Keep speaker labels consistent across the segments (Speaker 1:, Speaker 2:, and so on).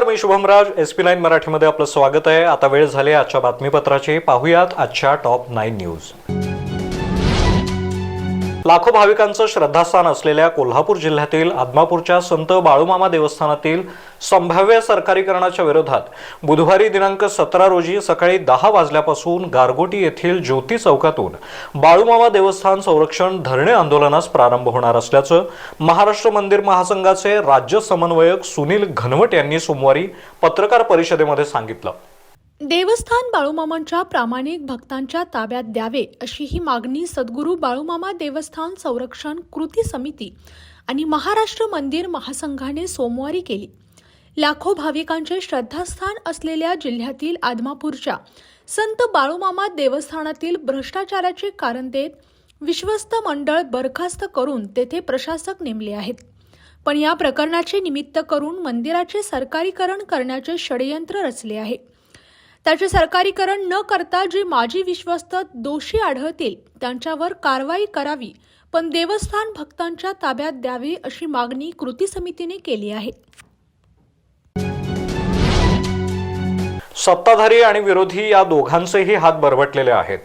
Speaker 1: नमस्कार मी Shubhamraj S P nine मराठीमध्ये आपलं स्वागत आहे. आता वेळ झाली आजच्या बातमीपत्राची. पाहूयात आजच्या टॉप नाईन न्यूज लाखो भाविकांचं श्रद्धास्थान असलेल्या कोल्हापूर जिल्ह्यातील आदमापूरच्या संत बाळूमामा देवस्थानातील संभाव्य सरकारीकरणाच्या विरोधात बुधवारी दिनांक सतरा रोजी सकाळी दहा वाजल्यापासून गारगोटी येथील ज्योती चौकातून बाळूमामा देवस्थान संरक्षण धरणे आंदोलनास प्रारंभ होणार असल्याचं महाराष्ट्र मंदिर महासंघाचे राज्य समन्वयक सुनील घनवट यांनी सोमवारी पत्रकार परिषदेमध्ये सांगितलं.
Speaker 2: देवस्थान बाळूमामांच्या प्रामाणिक भक्तांच्या ताब्यात द्यावे अशी ही मागणी सद्गुरू बाळूमामा देवस्थान संरक्षण कृती समिती आणि महाराष्ट्र मंदिर महासंघाने सोमवारी केली. लाखो भाविकांचे श्रद्धास्थान असलेल्या जिल्ह्यातील आदमापूरच्या संत बाळूमामा देवस्थानातील भ्रष्टाचाराचे कारण देत विश्वस्त मंडळ बरखास्त करून तेथे प्रशासक नेमले आहेत. पण या प्रकरणाचे निमित्त करून मंदिराचे सरकारीकरण करण्याचे षडयंत्र रचले आहे. त्याचे सरकारीकरण न करता जे माजी विश्वस्त दोषी आढळतील त्यांच्यावर कारवाई करावी पण देवस्थान भक्तांच्या ताब्यात द्यावे अशी मागणी कृती समितीने केली आहे.
Speaker 1: सत्ताधारी आणि विरोधी या दोघांचेही हात बरबटलेले आहेत.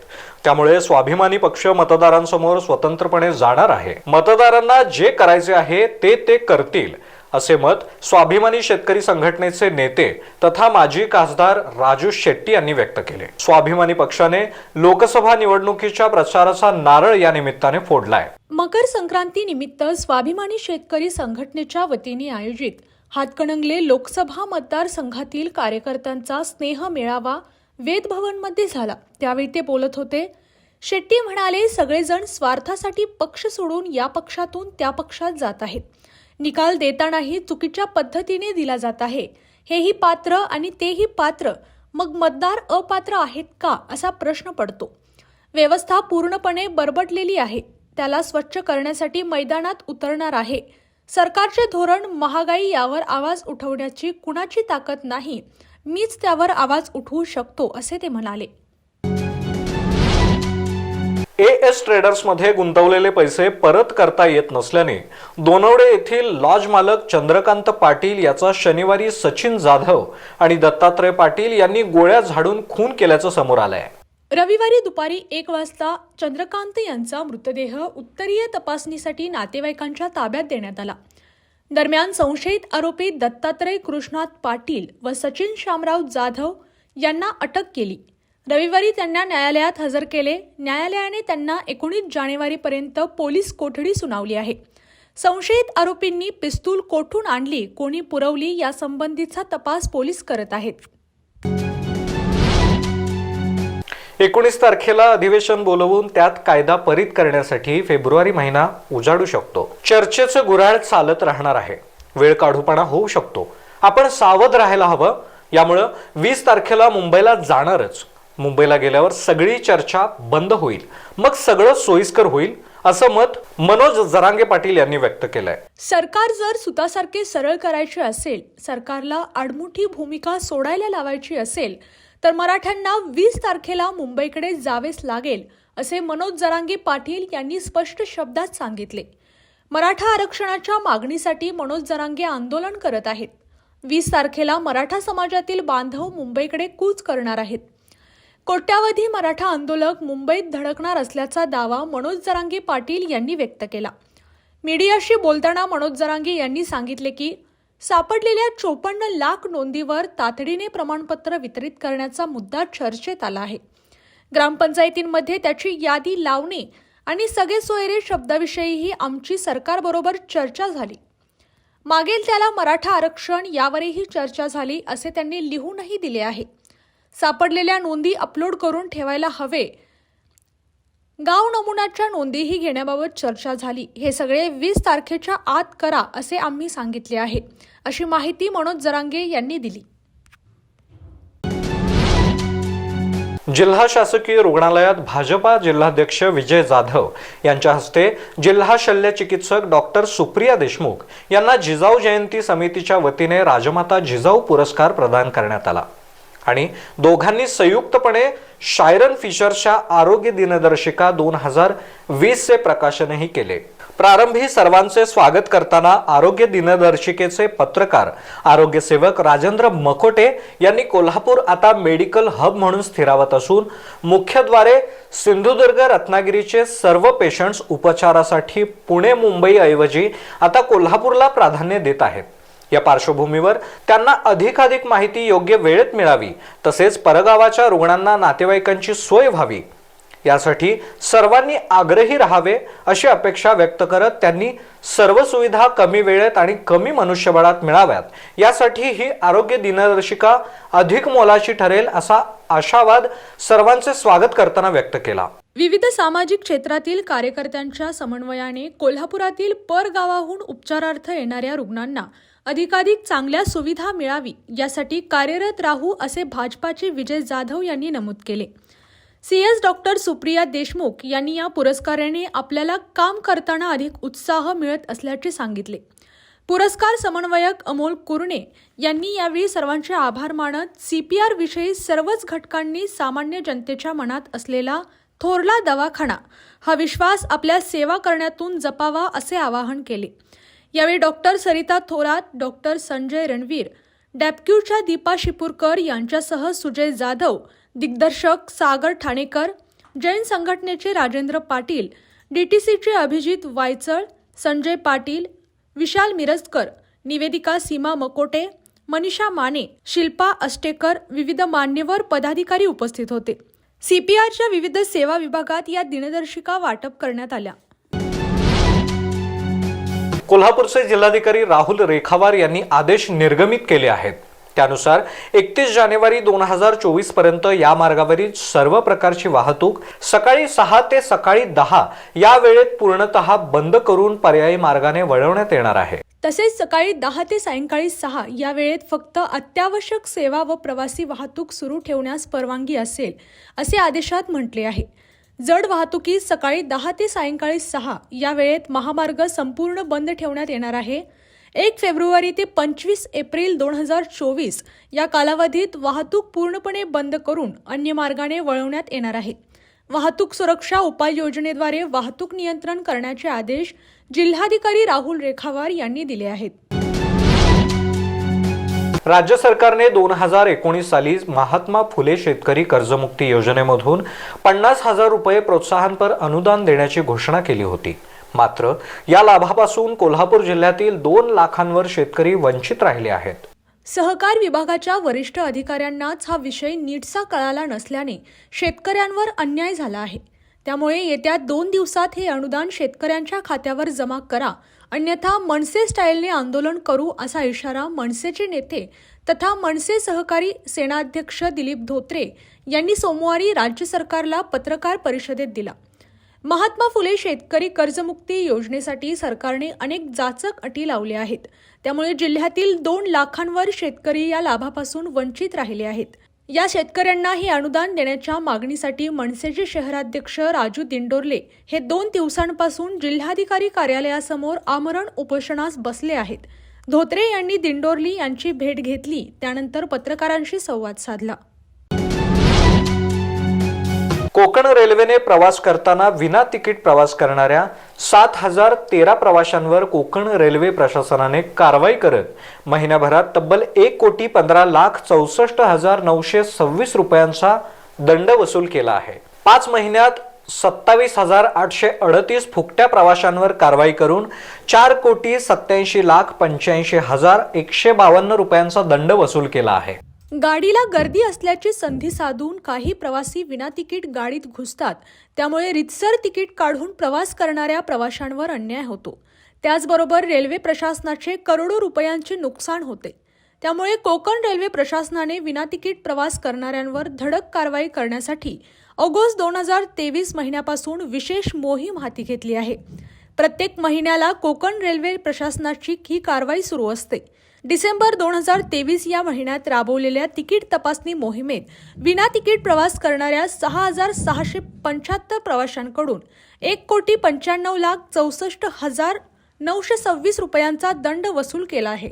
Speaker 1: त्यामुळे स्वाभिमानी पक्ष मतदारांसमोर स्वतंत्रपणे जाणार आहे. मतदारांना जे करायचे आहे ते ते करतील. असे मत स्वाभिमानी शेतकरी संघटनेचे नेते तथा माजी खासदार राजू शेट्टी यांनी व्यक्त केले. स्वाभिमानी पक्षाने लोकसभा निवडणुकीच्या प्रचाराचा नारळ या निमित्ताने फोडलाय.
Speaker 2: मकर संक्रांती निमित्त स्वाभिमानी शेतकरी संघटनेच्या वतीने आयोजित हातकणंगले लोकसभा मतदारसंघातील कार्यकर्त्यांचा स्नेह मेळावा वेदभवनमध्ये झाला. त्यावेळी ते बोलत होते शेट्टी म्हणाले सगळेजण स्वार्थासाठी पक्ष सोडून या पक्षातून त्या पक्षात जात आहेत. निकाल देतानाही चुकीच्या पद्धतीने दिला जात आहे. हेही पात्र आणि तेही पात्र. मग मतदार अपात्र आहेत का असा प्रश्न पडतो. व्यवस्था पूर्णपणे बरबटलेली आहे. त्याला स्वच्छ करण्यासाठी मैदानात उतरणार आहे. सरकारचे धोरण महागाई यावर आवाज उठवण्याची कुणाची ताकद नाही. मीच त्यावर आवाज उठवू शकतो असे ते म्हणाले.
Speaker 1: ए एस ट्रेडर्समध्ये गुंतवलेले पैसे परत करता येत नसल्याने दोनवडे येथील लॉज मालक चंद्रकांत पाटील याचा शनिवारी सचिन जाधव आणि दत्तात्रय पाटील यांनी गोळ्या झाडून खून केल्याचं समोर आलंय.
Speaker 2: रविवारी दुपारी एक वाजता चंद्रकांत यांचा मृतदेह उत्तरीय तपासणीसाठी नातेवाईकांच्या ताब्यात देण्यात आला. दरम्यान संशयित आरोपी दत्तात्रय कृष्णात पाटील व सचिन शामराव जाधव यांना अटक केली. रविवारी त्यांना न्यायालयात हजर केले. न्यायालयाने त्यांना एकोणीस जानेवारीपर्यंत पोलीस कोठडी सुनावली आहे. संशयित आरोपींनी पिस्तूल कोठून आणली कोणी पुरवली यासंबंधीचा तपास पोलीस करत आहेत.
Speaker 1: एकोणीस तारखेला अधिवेशन बोलवून त्यात कायदा परित करण्यासाठी फेब्रुवारी महिना उजाडू शकतो. चर्चेचं गुऱ्हाळ चालत राहणार आहे. वेळ काढूपणा होऊ शकतो. आपण सावध राहायला हवं. यामुळं वीस तारखेला मुंबईला जाणारच. मुंबईला गेल्यावर सगळी चर्चा बंद होईल. मग सगळं सोयीस्कर होईल असं मत मनोज जरांगे पाटील यांनी व्यक्त केलंय.
Speaker 2: सरकार जर सुतासारखे सरळ करायचे असेल सरकारला आडमुठी भूमिका सोडायला लावायची असेल तर मराठ्यांना वीस तारखेला मुंबईकडे जावेच लागेल असे मनोज जरांगे पाटील यांनी स्पष्ट शब्दात सांगितले. मराठा आरक्षणाच्या मागणीसाठी मनोज जरांगे आंदोलन करत आहेत. वीस तारखेला मराठा समाजातील बांधव मुंबईकडे कूच करणार आहेत. कोट्यावधी मराठा आंदोलक मुंबईत धडकणार असल्याचा दावा मनोज जरांगे पाटील यांनी व्यक्त केला. मीडियाशी बोलताना मनोज जरांगे यांनी सांगितले की सापडलेल्या चोपन्न लाख नोंदीवर तातडीने प्रमाणपत्र वितरित करण्याचा मुद्दा चर्चेत आला आहे. ग्रामपंचायतींमध्ये त्याची यादी लावणे आणि सगळे सोयरे शब्दाविषयीही आमची सरकारबरोबर चर्चा झाली. मागेल त्याला मराठा आरक्षण यावरही चर्चा झाली असे त्यांनी लिहूनही दिले आहे. सापडलेल्या नोंदी अपलोड करून ठेवायला हवे. गाव नमुन्याच्या नोंदीही घेण्याबाबत चर्चा झाली. हे सगळे वीस तारखेच्या आत करा असे आम्ही सांगितले आहे अशी माहिती मनोज जरांगे यांनी दिली.
Speaker 1: जिल्हा शासकीय रुग्णालयात भाजपा जिल्हाध्यक्ष विजय जाधव यांच्या हस्ते जिल्हा शल्य चिकित्सक डॉक्टर सुप्रिया देशमुख यांना जिजाऊ जयंती समितीच्या वतीने राजमाता जिजाऊ पुरस्कार प्रदान करण्यात आला. आणि दोघांनी संयुक्तपणे शायरन फिशरच्या आरोग्य दिनदर्शिका दोन हजार वीसचे प्रकाशनही केले. प्रारंभी सर्वांचे स्वागत करताना आरोग्य दिनदर्शिकेचे पत्रकार आरोग्यसेवक राजेंद्र मकोटे यांनी कोल्हापूर आता मेडिकल हब म्हणून स्थिरावत असून मुख्यद्वारे सिंधुदुर्ग रत्नागिरीचे सर्व पेशंट्स उपचारासाठी पुणे मुंबईऐवजी आता कोल्हापूरला प्राधान्य देत आहेत. या पार्श्वभूमीवर त्यांना अधिकाधिक माहिती योग्य वेळेत मिळावी तसेच परगावाच्या रुग्णांना नातेवाईकांची सोय व्हावी. यासाठी सर्वांनी आग्रही राहावे अशी अपेक्षा व्यक्त करत त्यांनी सर्व सुविधा कमी वेळेत आणि कमी मनुष्यबळात मिळाव्यात. यासाठी ही आरोग्य दिनदर्शिका अधिक मोलाची ठरेल असा आशावाद सर्वांचे स्वागत करताना व्यक्त केला.
Speaker 2: विविध सामाजिक क्षेत्रातील कार्यकर्त्यांच्या समन्वयाने कोल्हापुरातील परगावाहून उपचारार्थ येणाऱ्या रुग्णांना अधिकाधिक चांगल्या सुविधा मिळावी यासाठी कार्यरत राहू असे भाजपाचे विजय जाधव यांनी नमूद केले. सीएस डॉक्टर सुप्रिया देशमुख यांनी या पुरस्काराने आपल्याला काम करताना अधिक उत्साह मिळत असल्याचे सांगितले. पुरस्कार समन्वयक अमोल कुरणे यांनी यावेळी सर्वांचे आभार मानत सीपीआर विषयी सर्वच घटकांनी सामान्य जनतेच्या मनात असलेला थोरला दवाखाना हा विश्वास आपल्या सेवा करण्यातून जपावा असे आवाहन केले. यावेळी डॉक्टर सरिता थोरात डॉक्टर संजय रणवीर डॅपक्यूच्या दीपा शिपूरकर यांच्यासह सुजय जाधव दिग्दर्शक सागर ठाणेकर जैन संघटनेचे राजेंद्र पाटील डीटीसीचे अभिजित वायचळ संजय पाटील विशाल मिरजकर निवेदिका सीमा मकोटे मनीषा माने शिल्पा अष्टेकर विविध मान्यवर पदाधिकारी उपस्थित होते. सीपीआरच्या विविध सेवा विभागात या दिनदर्शिका वाटप करण्यात आल्या.
Speaker 1: कोल्हापूरचे जिल्हाधिकारी राहुल रेखावार यांनी आदेश निर्गमित केले आहेत. त्यानुसार एकतीस जानेवारी दोन हजार चोवीसपर्यंत या मार्गावरील सर्व प्रकारची वाहतूक सकाळी सहा ते सकाळी दहा या वेळेत पूर्णतः बंद करून पर्यायी मार्गाने वळवण्यात येणार आहे.
Speaker 2: तसेच सकाळी दहा ते सायंकाळी सहा या वेळेत फक्त अत्यावश्यक सेवा व प्रवासी वाहतूक सुरू ठेवण्यास परवानगी असेल असे आदेशात म्हटले आहे. जड वाहतुकीस सकाळी दहा ते सायंकाळी सहा या वेळेत महामार्ग संपूर्ण बंद ठेवण्यात येणार आहे. एक फेब्रुवारी ते पंचवीस एप्रिल दोन हजार चोवीस या कालावधीत वाहतूक पूर्णपणे बंद करून अन्य मार्गाने वळवण्यात येणार आहे. वाहतूक सुरक्षा उपाययोजनेद्वारे वाहतूक नियंत्रण करण्याचे आदेश जिल्हाधिकारी राहुल रेखावार यांनी दिले आहेत.
Speaker 1: राज्य सरकारने दोन हजार एकोणीस साली महात्मा फुले शेतकरी कर्जमुक्ती योजनेमधून पन्नास हजार रुपये प्रोत्साहनपर अनुदान देण्याची घोषणा केली होती. मात्र या लाभापासून कोल्हापूर जिल्ह्यातील दोन लाखांवर शेतकरी वंचित राहिले आहेत.
Speaker 2: सहकार विभागाच्या वरिष्ठ अधिकाऱ्यांनाच हा विषय नीटसा कळाला नसल्याने शेतकऱ्यांवर अन्याय झाला आहे. त्यामुळे येत्या दोन दिवसात हे अनुदान शेतकऱ्यांच्या खात्यावर जमा करा अन्यथा मनसे स्टाईलने आंदोलन करू असा इशारा मनसेचे नेते तथा मनसे सहकारी सेनाध्यक्ष दिलीप धोत्रे यांनी सोमवारी राज्य सरकारला पत्रकार परिषदेत दिला. महात्मा फुले शेतकरी कर्जमुक्ती योजनेसाठी सरकारने अनेक जाचक अटी लावल्या आहेत. त्यामुळे जिल्ह्यातील दोन लाखांवर शेतकरी या लाभापासून वंचित राहिले आहेत. या शेतकऱ्यांनाही अनुदान देण्याच्या मागणीसाठी मनसेचे शहराध्यक्ष राजू दिंडोरले हे दोन दिवसांपासून जिल्हाधिकारी कार्यालयासमोर आमरण उपोषणास बसले आहेत. धोत्रे यांनी दिंडोरली यांची भेट घेतली त्यानंतर पत्रकारांशी संवाद साधला.
Speaker 1: कोकण रेल्वेने प्रवास करताना विना तिकीट प्रवास करणाऱ्या सात हजार तेरा प्रवाशांवर कोकण रेल्वे प्रशासनाने कारवाई करत महिन्याभरात तब्बल एक कोटी पंधरा लाख चौसष्ट हजार नऊशे सव्वीस रुपयांचा दंड वसूल केला आहे. पाच महिन्यात सत्तावीस हजार आठशे अडतीस फुकट्या प्रवाशांवर कारवाई करून चार कोटी सत्याऐंशी लाख पंच्याऐंशी हजार एकशे बावन्न रुपयांचा दंड वसूल केला आहे.
Speaker 2: गाडीला गर्दी असल्याची संधी साधून काही प्रवासी विना तिकीट गाडीत घुसतात. त्यामुळे रितसर तिकीट काढून प्रवास करणाऱ्या प्रवाशांवर अन्याय होतो. त्याचबरोबर रेल्वे प्रशासनाचे करोडो रुपयांचे नुकसान होते. त्यामुळे कोकण रेल्वे प्रशासनाने विना तिकीट प्रवास करणाऱ्यांवर धडक कारवाई करण्यासाठी ऑगस्ट दोन हजार तेवीस महिन्यापासून विशेष मोहीम हाती घेतली आहे. प्रत्येक महिन्याला कोकण रेल्वे प्रशासनाची ही कारवाई सुरू असते. डिसेंबर दोन हजार तेवीस या महिन्यात राबवलेल्या तिकीट तपासणी मोहिमेत विना तिकीट प्रवास करणाऱ्या सहा हजार सहाशे पंच्याहत्तर प्रवाशांकडून एक कोटी पंच्याण्णव लाख चौसष्ट हजार नऊशे सव्वीस रुपयांचा दंड वसूल केला आहे.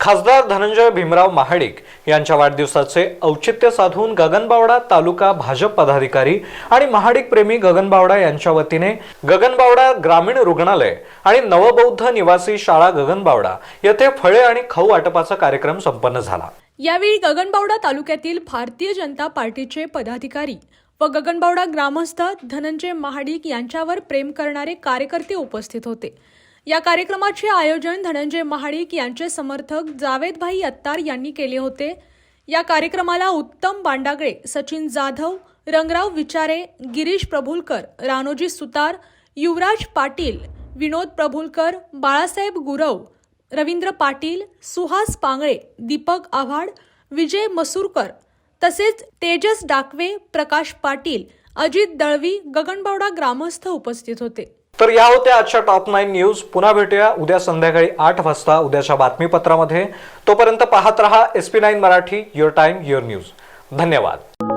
Speaker 1: खासदार धनंजय भीमराव महाडिक यांच्या वाढदिवसाचे औचित्य साधून गगनबावडा तालुका भाजप पदाधिकारी आणि महाडिक प्रेमी गगनबावडा यांच्या वतीने गगनबावडा ग्रामीण रुग्णालय आणि नवबौद्ध निवासी शाळा गगनबावडा येथे फळे आणि खाऊ वाटपाचा कार्यक्रम संपन्न झाला.
Speaker 2: यावेळी गगनबावडा तालुक्यातील भारतीय जनता पार्टीचे पदाधिकारी व गगनबावडा ग्रामस्थ धनंजय महाडिक यांच्यावर प्रेम करणारे कार्यकर्ते उपस्थित होते. या कार्यक्रमाचे आयोजन धनंजय महाडिक यांचे समर्थक जावेदभाई अत्तार यांनी केले होते. या कार्यक्रमाला उत्तम बांडागळे सचिन जाधव रंगराव विचारे गिरीश प्रभुलकर रानोजी सुतार युवराज पाटील विनोद प्रभुलकर बाळासाहेब गुरव रवींद्र पाटील सुहास पांगळे दीपक आव्हाड विजय मसूरकर तसेच तेजस डाकवे प्रकाश पाटील अजित दळवी गगनबावडा ग्रामस्थ उपस्थित होते.
Speaker 1: तर या होत्या आजच्या टॉप नाईन न्यूज पुन्हा भेटूया उद्या संध्याकाळी आठ वाजता उद्याच्या बातमीपत्रामध्ये. तोपर्यंत पाहत रहा S P nine Marathi your time your news धन्यवाद.